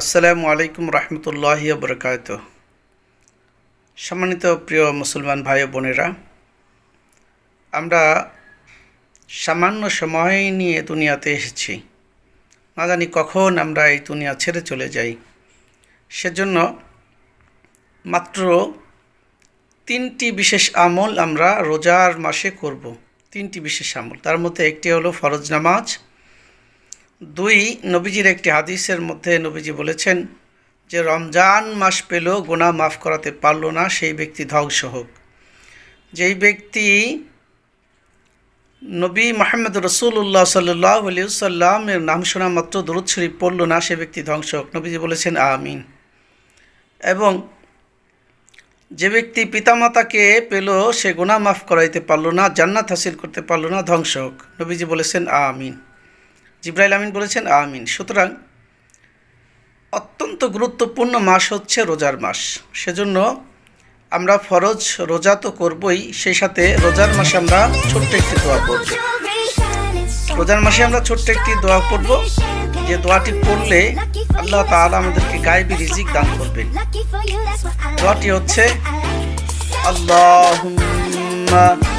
আসসালামু আলাইকুম রহমতুল্লাহি বরকাত সম্মানিত প্রিয় মুসলমান ভাই বোনেরা, আমরা সামান্য সময় নিয়ে দুনিয়াতে এসেছি। না জানি কখন আমরা এই দুনিয়া ছেড়ে চলে যাই। সেজন্য মাত্র তিনটি বিশেষ আমল আমরা রোজার মাসে করব। তিনটি বিশেষ আমল। তার মধ্যে একটি হলো ফরজ নামাজ দুই, নবীজির একটি হাদিসের মধ্যে নবীজি বলেছেন যে, রমজান মাস পেল গোনা মাফ করাতে পারল না, সেই ব্যক্তি ধ্বংস হোক। যেই ব্যক্তি নবী মাহমদ রসুল্লাহ সাল্লাহ সাল্লামের নাম শোনা মাত্র দরুদ শরীফ পড়ল না, সে ব্যক্তি ধ্বংস হোক। নবীজি বলেছেন, আমিন। এবং যে ব্যক্তি পিতামাতাকে পেল, সে গোনা মাফ করাইতে পারল না, জান্নাত হাসিল করতে পারল না, ধ্বংস হোক। নবীজি বলেছেন, আমিন। জিব্রাইল আমিন বলেছেন, আমিন। সুতরাং অত্যন্ত গুরুত্বপূর্ণ মাস হচ্ছে রোজার মাস। সেজন্য আমরা ফরজ রোজা তো করবই, সেই সাথে রোজার মাসে আমরা ছোট্ট একটি দোয়া পড়ব রোজার মাসে আমরা ছোট্ট একটি দোয়া পড়ব যে দোয়াটি পড়লে আল্লাহ তাআলা আমাদেরকে গায়েবী রিজিক দান করবেন। দোয়াটি হচ্ছে ইন্নী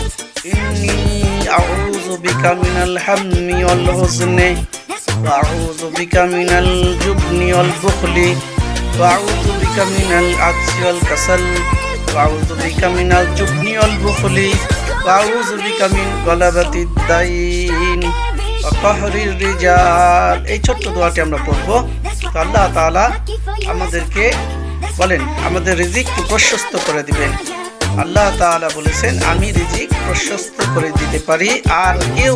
আউযু বিকা মিনাল হাম্মি ওয়াল হুজনি وأعوذ بك من الجبن والبخل وأعوذ بك من العجز والكسل وأعوذ بك من الجبن والبخل وأعوذ بك من غلبة الدين وقهر الرجال এই ছোট্ট দোয়াটি আমরা পড়ব তো আল্লাহ তাআলা আমাদেরকে বলেন আমাদের রিজিক প্রশস্ত করে দিবেন আল্লাহ তাআলা বলেছেন আমি রিজিক প্রশস্ত করে দিতে পারি আর কেউ